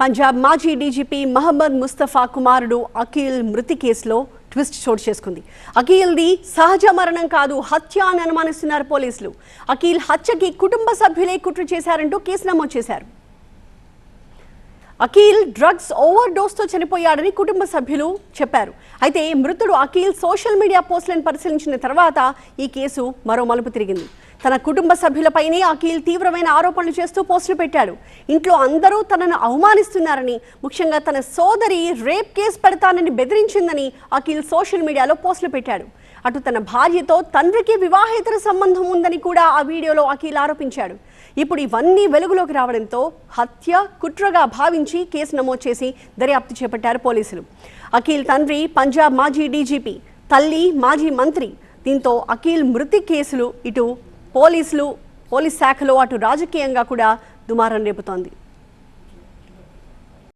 పంజాబ్ మాజీ డీజీపీ మహమ్మద్ ముస్తఫా కుమారుడు అఖిల్ మృతి కేసులో ట్విస్ట్ చోటు చేసుకుంది. అఖిల్ది సహజ మరణం కాదు హత్య అని అనుమానిస్తున్నారు పోలీసులు. అఖిల్ హత్యకి కుటుంబ సభ్యులే కుట్ర చేశారంటూ కేసు నమోదు చేశారు. అఖిల్ డ్రగ్స్ ఓవర్ డోస్తో చనిపోయాడని కుటుంబ సభ్యులు చెప్పారు. అయితే మృతుడు అఖిల్ సోషల్ మీడియా పోస్టులను పరిశీలించిన తర్వాత ఈ కేసు మరో మలుపు తిరిగింది. తన కుటుంబ సభ్యులపైనే అఖిల్ తీవ్రమైన ఆరోపణలు చేస్తూ పోస్టులు పెట్టాడు. ఇంట్లో అందరూ తనను అవమానిస్తున్నారని ముఖ్యంగా తన సోదరి రేప్ కేసు పెడతానని బెదిరించిందని అఖిల్ సోషల్ మీడియాలో పోస్టులు పెట్టాడు. అటు తన భార్యతో తండ్రికి వివాహేతర సంబంధం ఉందని కూడా ఆ వీడియోలో అఖిల్ ఆరోపించాడు. ఇప్పుడు ఇవన్నీ వెలుగులోకి రావడంతో హత్య కుట్రగా భావించి కేసు నమోదు చేసి దర్యాప్తు చేపట్టారు పోలీసులు. అఖిల్ తండ్రి పంజాబ్ మాజీ డీజీపీ తల్లి మాజీ మంత్రి దీంతో అఖిల్ మృతి కేసులు ఇటు పోలీసులు పోలీస్ శాఖలో అటు రాజకీయంగా కూడా దుమారం రేపుతోంది.